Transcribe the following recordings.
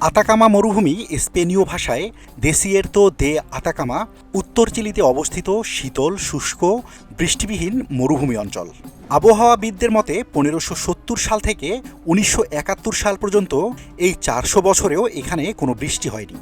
Atacama মরুভূমি স্পেনীয় ভাষায় দেসিয়ের্তো দে আতাকামা, উত্তর চিলিতে অবস্থিত শীতল, শুষ্ক, বৃষ্টিবিহীন মরুভূমি অঞ্চল। আবহাওয়াবিদদের মতে, পনেরোশো সত্তর সাল থেকে উনিশশো একাত্তর সাল পর্যন্ত এই চারশো বছরেও এখানে কোনো বৃষ্টি হয়নি।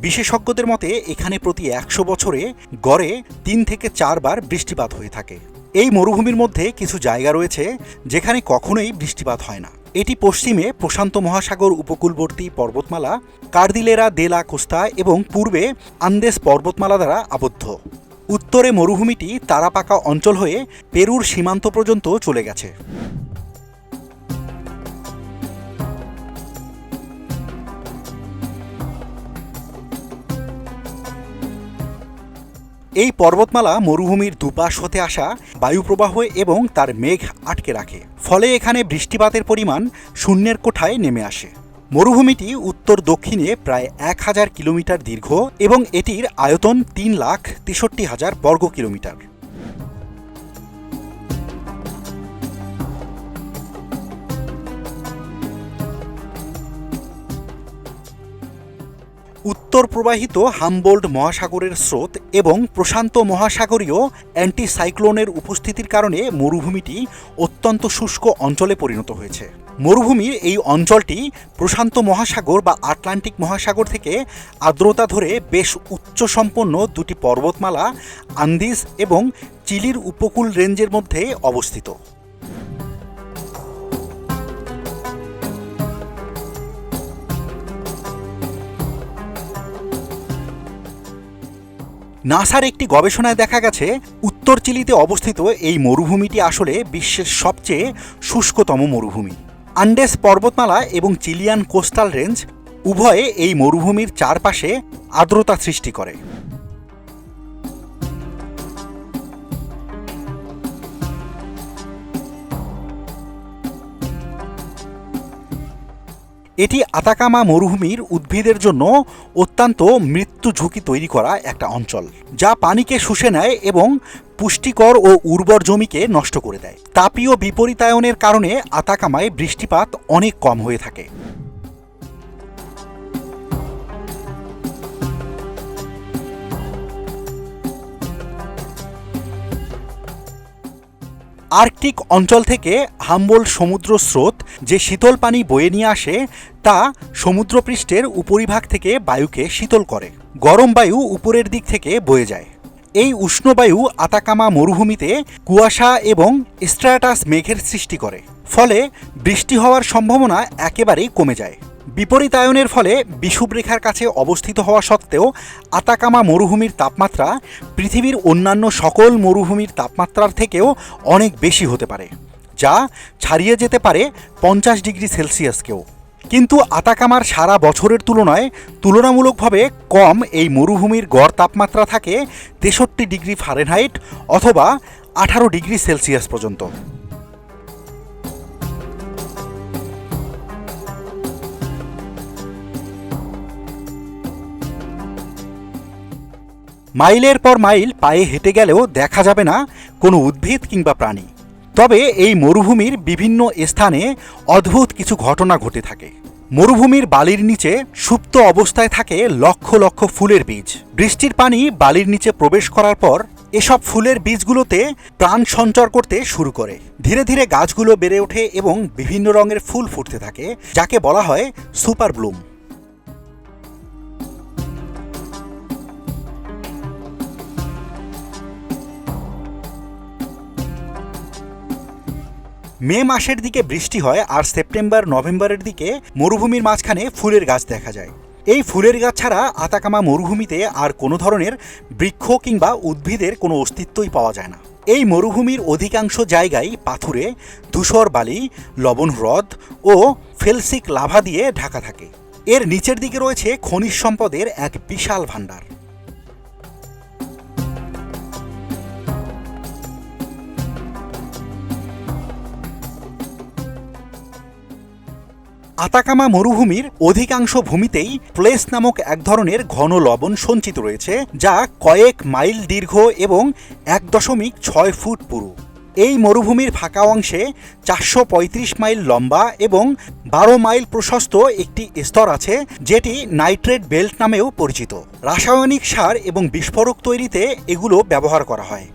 বিশেষজ্ঞদের মতে, এখানে প্রতি একশো বছরে গড়ে তিন থেকে চারবার বৃষ্টিপাত হয়ে থাকে। এই মরুভূমির মধ্যে কিছু জায়গা রয়েছে যেখানে কখনোই বৃষ্টিপাত হয় না। এটি পশ্চিমে প্রশান্ত মহাসাগর উপকূলবর্তী পর্বতমালা, কার্দিলেরা, দেলা, কোস্তা এবং পূর্বে আন্দেস পর্বতমালা দ্বারা আবদ্ধ। উত্তরে মরুভূমিটি তারাপাকা অঞ্চল হয়ে পেরুর সীমান্ত পর্যন্ত চলে গেছে। এই পর্বতমালা মরুভূমির দুপাশ হতে আসা বায়ুপ্রবাহ এবং তার মেঘ আটকে রাখে। ফলে এখানে বৃষ্টিপাতের পরিমাণ শূন্যের কোঠায় নেমে আসে। মরুভূমিটি উত্তর দক্ষিণে প্রায় এক হাজার কিলোমিটার দীর্ঘ এবং এটির আয়তন তিন লাখ তেষট্টি হাজার বর্গ কিলোমিটার উত্তর প্রবাহিত হামবোল্ড মহাসাগরের স্রোত এবং প্রশান্ত মহাসাগরীয় অ্যান্টিসাইক্লোনের উপস্থিতির কারণে মরুভূমিটি অত্যন্ত শুষ্ক অঞ্চলে পরিণত হয়েছে। মরুভূমির এই অঞ্চলটি প্রশান্ত মহাসাগর বা আটলান্টিক মহাসাগর থেকে আর্দ্রতা ধরে বেশ উচ্চ সম্পন্ন দুটি পর্বতমালা, আন্দিজ এবং চিলির উপকূল রেঞ্জের মধ্যে অবস্থিত। নাসার একটি গবেষণায় দেখা গেছে, উত্তর চিলিতে অবস্থিত এই মরুভূমিটি আসলে বিশ্বের সবচেয়ে শুষ্কতম মরুভূমি। আন্ডেস পর্বতমালা এবং চিলিয়ান কোস্টাল রেঞ্জ উভয়ে এই মরুভূমির চারপাশে আর্দ্রতা সৃষ্টি করে। এটি আতাকামা মরুভূমির উদ্ভিদের জন্য অত্যন্ত মৃত্যু ঝুঁকি তৈরি করা একটা অঞ্চল, যা পানিকে শুষে নেয় এবং পুষ্টিকর ও উর্বর জমিকে নষ্ট করে দেয়। তাপীয় বিপরীতায়নের কারণে আতাকামায় বৃষ্টিপাত অনেক কম হয়ে থাকে। আর্কটিক অঞ্চল থেকে হাম্বল সমুদ্র স্রোত যে শীতল পানি বয়ে নিয়ে আসে, তা সমুদ্রপৃষ্ঠের উপরিভাগ থেকে বায়ুকে শীতল করে। গরম বায়ু উপরের দিক থেকে বয়ে যায়। এই উষ্ণ বায়ু আতাকামা মরুভূমিতে কুয়াশা এবং স্ট্র্যাটাস মেঘের সৃষ্টি করে। ফলে বৃষ্টি হওয়ার সম্ভাবনা একেবারেই কমে যায়। বিপরীতায়নের ফলে বিষুবরেখার কাছে অবস্থিত হওয়া সত্ত্বেও আতাকামা মরুভূমির তাপমাত্রা পৃথিবীর অন্যান্য সকল মরুভূমির তাপমাত্রার থেকেও অনেক বেশি হতে পারে, যা ছাড়িয়ে যেতে পারে পঞ্চাশ ডিগ্রি সেলসিয়াসকেও। কিন্তু আতাকামার সারা বছরের তুলনায় তুলনামূলকভাবে কম এই মরুভূমির গড় তাপমাত্রা থাকে তেষট্টি ডিগ্রি ফারেনহাইট অথবা আঠারো ডিগ্রি সেলসিয়াস পর্যন্ত। মাইলের পর মাইল পায়ে হেঁটে গেলেও দেখা যাবে না কোনো উদ্ভিদ কিংবা প্রাণী। তবে এই মরুভূমির বিভিন্ন স্থানে অদ্ভুত কিছু ঘটনা ঘটে থাকে। মরুভূমির বালির নিচে সুপ্ত অবস্থায় থাকে লক্ষ লক্ষ ফুলের বীজ। বৃষ্টির পানি বালির নিচে প্রবেশ করার পর এসব ফুলের বীজগুলোতে প্রাণ সঞ্চর করতে শুরু করে। ধীরে ধীরে গাছগুলো বেড়ে ওঠে এবং বিভিন্ন রঙের ফুল ফুটতে থাকে, যাকে বলা হয় সুপার ব্লুম। মে মাসের দিকে বৃষ্টি হয় আর সেপ্টেম্বর, নভেম্বরের দিকে মরুভূমির মাঝখানে ফুলের গাছ দেখা যায়। এই ফুলের গাছ ছাড়া আতাকামা মরুভূমিতে আর কোনো ধরনের বৃক্ষ কিংবা উদ্ভিদের কোনো অস্তিত্বই পাওয়া যায় না। এই মরুভূমির অধিকাংশ জায়গায় পাথুরে, ধূসর বালি, লবণ হ্রদ ও ফেলসিক লাভা দিয়ে ঢাকা থাকে। এর নিচের দিকে রয়েছে খনিজ সম্পদের এক বিশাল ভাণ্ডার। আতাকামা মরুভূমির অধিকাংশ ভূমিতেই প্লেস নামক এক ধরনের ঘন লবণ সঞ্চিত রয়েছে, যা কয়েক মাইল দীর্ঘ এবং এক দশমিক ছয় ফুট পুরু। এই মরুভূমির ফাঁকা অংশে চারশো পঁয়ত্রিশ মাইল লম্বা এবং বারো মাইল প্রশস্ত একটি স্তর আছে, যেটি নাইট্রেট বেল্ট নামেও পরিচিত। রাসায়নিক সার এবং বিস্ফোরক তৈরিতে এগুলো ব্যবহার করা হয়।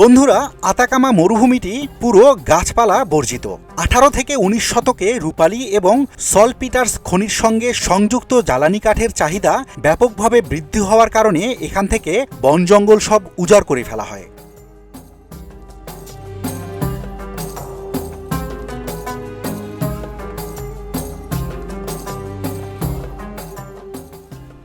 বন্ধুরা, আতাকামা মরুভূমিটি পুরো গাছপালা বর্জিত। আঠারো থেকে উনিশ শতকে রূপালি এবং সলপিটার্স খনির সঙ্গে সংযুক্ত জ্বালানি কাঠের চাহিদা ব্যাপকভাবে বৃদ্ধি হওয়ার কারণে এখান থেকে বন জঙ্গল সব উজাড় করে ফেলা হয়।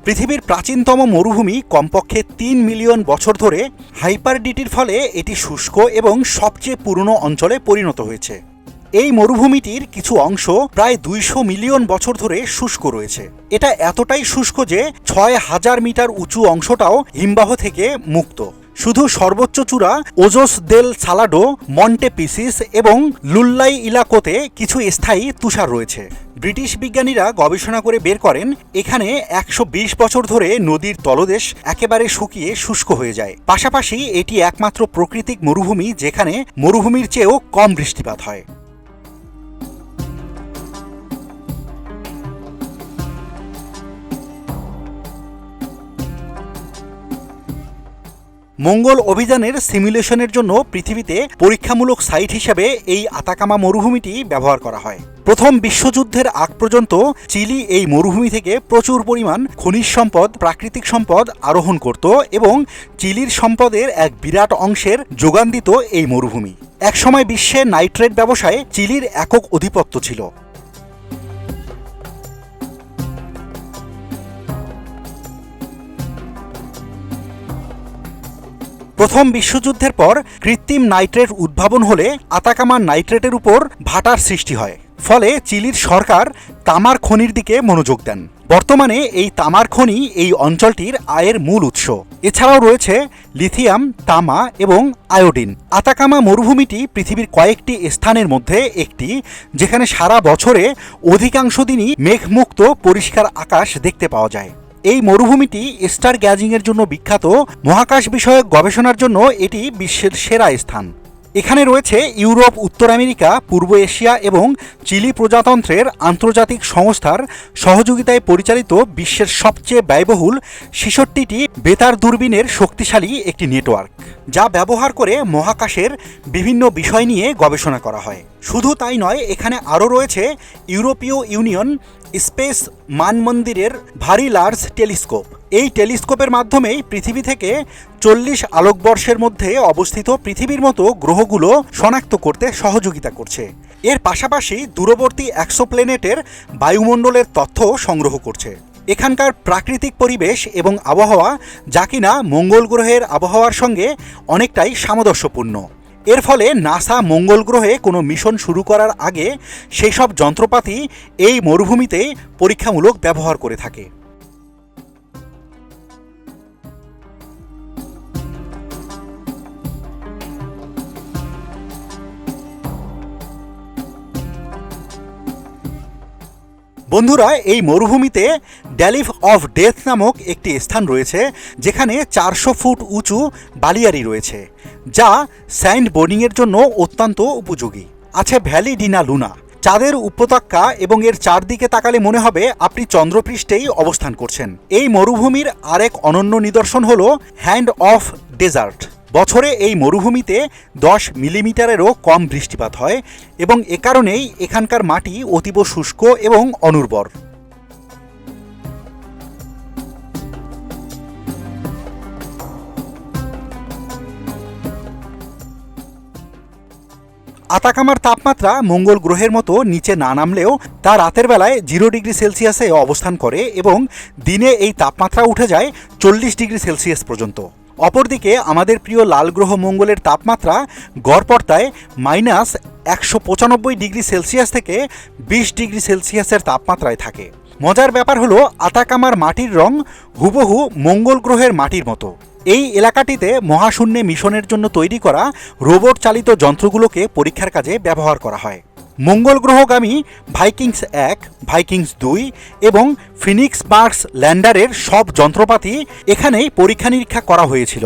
পৃথিবীর প্রাচীনতম মরুভূমি কমপক্ষে তিন মিলিয়ন বছর ধরে হাইপারডিটির ফলে এটি শুষ্ক এবং সবচেয়ে পুরনো অঞ্চলে পরিণত হয়েছে। এই মরুভূমিটির কিছু অংশ প্রায় দুইশো মিলিয়ন বছর ধরে শুষ্ক রয়েছে। এটা এতটাই শুষ্ক যে ছয় হাজার মিটার উঁচু অংশটাও হিমবাহ থেকে মুক্ত। শুধু সর্বোচ্চ চূড়া ওজোস দেল সালাডো, মন্টে পিসিস এবং লুল্লাই ইলাকোতে কিছু স্থায়ী তুষার রয়েছে। ব্রিটিশ বিজ্ঞানীরা গবেষণা করে বের করেন, এখানে একশো বিশ বছর ধরে নদীর তলদেশ একেবারে শুকিয়ে শুষ্ক হয়ে যায়। পাশাপাশি এটি একমাত্র প্রাকৃতিক মরুভূমি যেখানে মরুভূমির চেয়েও কম বৃষ্টিপাত হয়। মঙ্গল অভিযানের সিমুলেশনের জন্য পৃথিবীতে পরীক্ষামূলক সাইট হিসেবে এই আতাকামা মরুভূমিটি ব্যবহার করা হয়। প্রথম বিশ্বযুদ্ধের আগ পর্যন্ত চিলি এই মরুভূমি থেকে প্রচুর পরিমাণ খনিজ সম্পদ, প্রাকৃতিক সম্পদ আরোহণ করত এবং চিলির সম্পদের এক বিরাট অংশের যোগান দিত এই মরুভূমি। একসময় বিশ্বে নাইট্রেট ব্যবসায় চিলির একক অধিপত্য ছিল। প্রথম বিশ্বযুদ্ধের পর কৃত্রিম নাইট্রেট উদ্ভাবন হলে আতাকামা নাইট্রেটের উপর ভাটার সৃষ্টি হয়। ফলে চিলির সরকার তামার খনির দিকে মনোযোগ দেন। বর্তমানে এই তামার খনি এই অঞ্চলটির আয়ের মূল উৎস। এছাড়াও রয়েছে লিথিয়াম, তামা এবং আয়োডিন। আতাকামা মরুভূমিটি পৃথিবীর কয়েকটি স্থানের মধ্যে একটি, যেখানে সারা বছরে অধিকাংশ দিনই মেঘমুক্ত পরিষ্কার আকাশ দেখতে পাওয়া যায়। এই মরুভূমিটি স্টার গ্যাজিংয়ের জন্য বিখ্যাত মহাকাশ বিষয়ক গবেষণার জন্য এটি বিশ্বের সেরা স্থান। এখানে রয়েছে ইউরোপ, উত্তর আমেরিকা, পূর্ব এশিয়া এবং চিলি প্রজাতন্ত্রের আন্তর্জাতিক সংস্থার সহযোগিতায় পরিচালিত বিশ্বের সবচেয়ে ব্যয়বহুল ছেষট্টিটি বেতার দূরবীনের শক্তিশালী একটি নেটওয়ার্ক, যা ব্যবহার করে মহাকাশের বিভিন্ন বিষয় নিয়ে গবেষণা করা হয়। শুধু তাই নয়, এখানে আরও রয়েছে ইউরোপীয় ইউনিয়ন স্পেস মানমন্দিরের ভারী লার্জ টেলিস্কোপ। এই টেলিস্কোপের মাধ্যমেই পৃথিবী থেকে চল্লিশ আলোকবর্ষের মধ্যে অবস্থিত পৃথিবীর মতো গ্রহগুলো শনাক্ত করতে সহযোগিতা করছে। এর পাশাপাশি দূরবর্তী প্লেনেটের বায়ুমণ্ডলের তথ্য সংগ্রহ করছে। এখানকার প্রাকৃতিক পরিবেশ এবং আবহাওয়া যা কিনা মঙ্গল গ্রহের আবহাওয়ার সঙ্গে অনেকটাই সামঞ্জস্যপূর্ণ। এর ফলে নাসা মঙ্গল গ্রহে কোনো মিশন শুরু করার আগে সেই সব যন্ত্রপাতি এই মরুভূমিতে পরীক্ষামূলক ব্যবহার করে থাকে। বন্ধুরা, এই মরুভূমিতে ড্যালিফ অফ ডেথ নামক একটি স্থান রয়েছে, যেখানে চারশো ফুট উঁচু বালিয়ারি রয়েছে, যা স্যান্ড বোর্ডিংয়ের জন্য অত্যন্ত উপযোগী। আছে ভ্যালি ডিনা লুনা। চাঁদের উপত্যকা এবং এর চারদিকে তাকালে মনে হবে আপনি চন্দ্রপৃষ্ঠেই অবস্থান করছেন। এই মরুভূমির আরেক অনন্য নিদর্শন হল হ্যান্ড অফ ডেজার্ট। বছরে এই মরুভূমিতে দশ মিলিমিটারেরও কম বৃষ্টিপাত হয় এবং এ কারণেই এখানকার মাটি অতীব শুষ্ক এবং অনুর্বর। আতাকামার তাপমাত্রা মঙ্গল গ্রহের মতো নিচে না নামলেও তা রাতের বেলায় জিরো ডিগ্রি সেলসিয়াসে অবস্থান করে এবং দিনে এই তাপমাত্রা উঠে যায় চল্লিশ ডিগ্রি সেলসিয়াস পর্যন্ত। অপরদিকে আমাদের প্রিয় লাল গ্রহ মঙ্গলের তাপমাত্রা গড়পড়তায় মাইনাস একশো পঁচানব্বই ডিগ্রি সেলসিয়াস থেকে বিশ ডিগ্রি সেলসিয়াসের তাপমাত্রায় থাকে। মজার ব্যাপার হলো, আতাকামার মাটির রং হুবহু মঙ্গল গ্রহের মাটির মতো। এই এলাকাটিতে মহাশূন্যে মিশনের জন্য তৈরি করা রোবট চালিত যন্ত্রগুলোকে পরীক্ষার কাজে ব্যবহার করা হয়। মঙ্গল গ্রহগামী ভাইকিংস এক, ভাইকিংস দুই এবং ফিনিক্স মার্কস ল্যান্ডারের সব যন্ত্রপাতি এখানেই পরীক্ষা নিরীক্ষা করা হয়েছিল।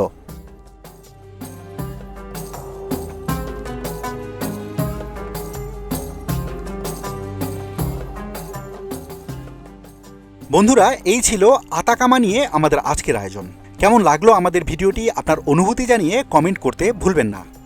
বন্ধুরা, এই ছিল আতাকামা নিয়ে আমাদের আজকের আয়োজন। কেমন লাগল আমাদের ভিডিওটি আপনার অনুভূতি জানিয়ে কমেন্ট করতে ভুলবেন না।